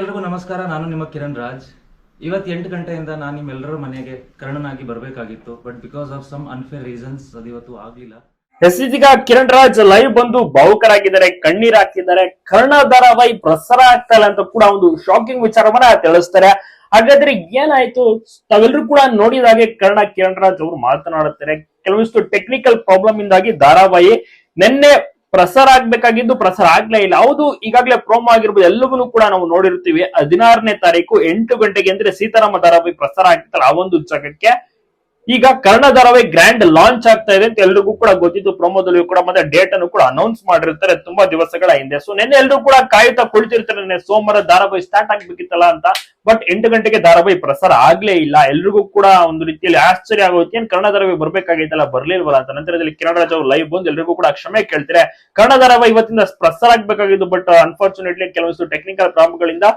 ಎಲ್ರಿಗೂ ನಮಸ್ಕಾರ, ನಾನು ನಿಮ್ಮ ಕಿರಣ್ ರಾಜ್. ಇವತ್ತು ಎಂಟು ಗಂಟೆಯಿಂದ ನಾನು ನಿಮ್ಮೆಲ್ಲರ ಮನೆಗೆ ಕರ್ಣನಾಗಿ ಬರಬೇಕಾಗಿತ್ತು but because of some unfair reasons ಅದಿವತ್ತು ಆಗ್ಲಿಲ್ಲ. ಎಸ್, ಇದೀಗ ಕಿರಣ್ ರಾಜ್ ಲೈವ್ ಬಂದು ಭಾವುಕರಾಗಿದ್ದಾರೆ, ಕಣ್ಣೀರ್ ಹಾಕಿದ್ದಾರೆ ಕರ್ಣ ಧಾರಾವಾಹಿ ಪ್ರಸಾರ ಆಗ್ತಾ ಇಲ್ಲ ಅಂತ ಕೂಡ ಒಂದು ಶಾಕಿಂಗ್ ವಿಚಾರವನ್ನ ತಿಳಿಸ್ತಾರೆ. ಹಾಗಾದ್ರೆ ಏನಾಯ್ತು? ತಾವೆಲ್ಲರೂ ಕೂಡ ನೋಡಿದಾಗೆ ಕರ್ಣ, ಕಿರಣ್ ರಾಜ್ ಅವರು ಮಾತನಾಡುತ್ತಾರೆ. ಕೆಲವೊಂದಿಷ್ಟು ಟೆಕ್ನಿಕಲ್ ಪ್ರಾಬ್ಲಮ್ ಇಂದಾಗಿ ಧಾರಾವಾಹಿ ನಿನ್ನೆ ಪ್ರಸಾರ ಆಗ್ಬೇಕಾಗಿದ್ದು ಪ್ರಸಾರ ಆಗ್ಲೇ ಇಲ್ಲ. ಹೌದು, ಈಗಾಗಲೇ ಪ್ರೋಮೋ ಆಗಿರ್ಬೋದು, ಎಲ್ಲವನ್ನೂ ಕೂಡ ನಾವು ನೋಡಿರ್ತೀವಿ ಹದಿನಾರನೇ ತಾರೀಕು ಎಂಟು ಗಂಟೆಗೆ ಅಂದ್ರೆ ಸೀತಾರಾಮ ಧಾರಾವಾಹಿ ಪ್ರಸಾರ ಆಗ್ತಲ್ಲ, ಆ ಒಂದು ಜಾಗಕ್ಕೆ ಈಗ ಕರ್ಣ ಧಾರಾವಾಹಿ ಗ್ರ್ಯಾಂಡ್ ಲಾಂಚ್ ಆಗ್ತಾ ಇದೆ ಅಂತ ಎಲ್ರಿಗೂ ಕೂಡ ಗೊತ್ತಿತ್ತು ಪ್ರೊಮೋದಲ್ಲಿ ಕೂಡ ಮತ್ತೆ ಡೇಟ್ ಅನ್ನು ಕೂಡ ಅನೌನ್ಸ್ ಮಾಡಿರ್ತಾರೆ ತುಂಬಾ ದಿವಸಗಳ ಹಿಂದೆ. ಸೊ ನಿನ್ನೆ ಎಲ್ರು ಕೂಡ ಕಾಯುತ್ತಾ ಕುಳಿತಿರ್ತಾರೆ ಸೋಮವಾರ ಧಾರಾವಾಹಿ ಸ್ಟಾರ್ಟ್ ಆಗ್ಬೇಕಿತ್ತಲ್ಲ ಅಂತ. ಬಟ್ ಎಂಟು ಗಂಟೆಗೆ ಧಾರಾವಾಹಿ ಪ್ರಸಾರ ಆಗ್ಲೇ ಇಲ್ಲ. ಎಲ್ರಿಗೂ ಕೂಡ ಒಂದು ರೀತಿಯಲ್ಲಿ ಆಶ್ಚರ್ಯ ಆಗೋತಿ ಏನ್ ಕನ್ನಡ ಧಾರಾವಾಹಿ ಬರ್ಬೇಕಾಗಿತ್ತಲ್ಲ, ಬರ್ಲಿಲ್ವಲ್ಲ ಅಂತ. ನಂತರದಲ್ಲಿ ಕಿರಣ್ ರಾಜ್ ಲೈವ್ ಬಂದು ಎಲ್ರಿಗೂ ಕೂಡ ಕ್ಷಮೆ ಕೇಳ್ತಾರೆ. ಕನ್ನಡ ಧಾರಾವಾಹಿ ಇವತ್ತಿಂದ ಪ್ರಸಾರ ಆಗ್ಬೇಕಾಗಿದ್ದು ಬಟ್ ಅನ್ಫಾರ್ಚುನೇಟ್ಲಿ ಕೆಲವೊಂದು ಟೆಕ್ನಿಕಲ್ ಪ್ರಾಬ್ಲಮ್ಗಳಿಂದ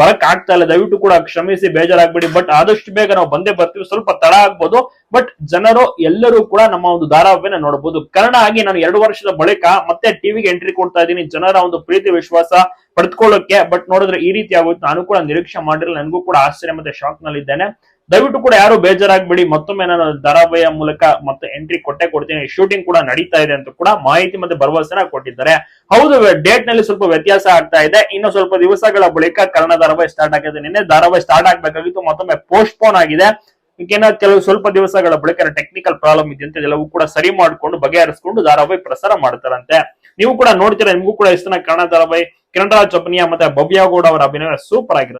ಬರಕ್ ಆಗ್ತಾ ಇಲ್ಲ. ದಯವಿಟ್ಟು ಕೂಡ ಕ್ಷಮಿಸಿ, ಬೇಜಾರಾಗ್ಬೇಡಿ. ಬಟ್ ಆದಷ್ಟು ಬೇಗ ನಾವು ಬಂದೇ ಬರ್ತೀವಿ. ಸ್ವಲ್ಪ ತಡ ಆಗ್ಬೋದು. ಬಟ್ ಜನರು, ಎಲ್ಲರೂ ಕೂಡ ನಮ್ಮ ಒಂದು ಧಾರಾವಾಹಿನ ನೋಡಬಹುದು ಕಾರಣ ಆಗಿ ನಾನು ಎರಡು ವರ್ಷದ ಬಳಿಕ ಮತ್ತೆ ಟಿವಿಗೆ ಎಂಟ್ರಿ ಕೊಡ್ತಾ ಇದ್ದೀನಿ. ಜನರ ಒಂದು ಪ್ರೀತಿ, ವಿಶ್ವಾಸ ಪಡೆದುಕೊಳ್ಳೋಕೆ. ಬಟ್ ನೋಡಿದ್ರೆ ಈ ರೀತಿ ಆಗುತ್ತೆ ನಾನು ಕೂಡ ನಿರೀಕ್ಷೆ ಮಾಡಿರಲಿಲ್ಲ. ನನಗೂ ಕೂಡ ಆಶ್ಚರ್ಯ ಮತ್ತೆ ಶಾಕ್ನಲ್ಲಿ ಇದ್ದೇನೆ ದಯವಿಟ್ಟು ಕೂಡ ಯಾರು ಬೇಜಾರಾಗ್ಬೇಡಿ, ಮತ್ತೊಮ್ಮೆ ನಾನು ಧಾರಾವಾಹಿಯ ಮೂಲಕ ಮತ್ತೆ ಎಂಟ್ರಿ ಕೊಟ್ಟೆ ಕೊಡ್ತೀನಿ. ಶೂಟಿಂಗ್ ಕೂಡ ನಡೀತಾ ಇದೆ ಅಂತ ಕೂಡ ಮಾಹಿತಿ ಮತ್ತೆ ಭರವಸೆನ ಕೊಟ್ಟಿದ್ದಾರೆ. ಹೌದು ಡೇಟ್ನಲ್ಲಿ ಸ್ವಲ್ಪ ವ್ಯತ್ಯಾಸ ಆಗ್ತಾ ಇದೆ. ಇನ್ನು ಸ್ವಲ್ಪ ದಿವಸಗಳ ಬಳಿಕ ಕನ್ನಡ ಧಾರಾವಾಹಿ ಸ್ಟಾರ್ಟ್ ಆಗಿದೆ ನಿನ್ನೆ ಧಾರಾವಾಹಿ ಸ್ಟಾರ್ಟ್ ಆಗ್ಬೇಕಾಗಿತ್ತು, ಮತ್ತೊಮ್ಮೆ ಪೋಸ್ಟ್ಪೋನ್ ಆಗಿದೆ. ಈಗೇನ ಕೆಲವು ಸ್ವಲ್ಪ ದಿವಸಗಳ ಬಳಿಕ ಟೆಕ್ನಿಕಲ್ ಪ್ರಾಬ್ಲಮ್ ಇದೆ ಅಂತ ಇದೆಲ್ಲವೂ ಕೂಡ ಸರಿ ಮಾಡಿಕೊಂಡು, ಬಗೆಹರಿಸಿಕೊಂಡು ಧಾರಾವಾಹಿ ಪ್ರಸಾರ ಮಾಡ್ತಾರಂತೆ. ನೀವು ಕೂಡ ನೋಡ್ತೀರಾ, ನಿಮಗೂ ಕೂಡ ಇಷ್ಟನ ಕನ್ನಡ ಧಾರಾವಾಹಿ ಕಿರಣ್ ರಾಜ್ ಅಭಿನಯ ಮತ್ತೆ ಭವ್ಯ ಗೌಡ ಅವರ ಅಭಿನಯ ಸೂಪರ್ ಆಗಿರುತ್ತೆ.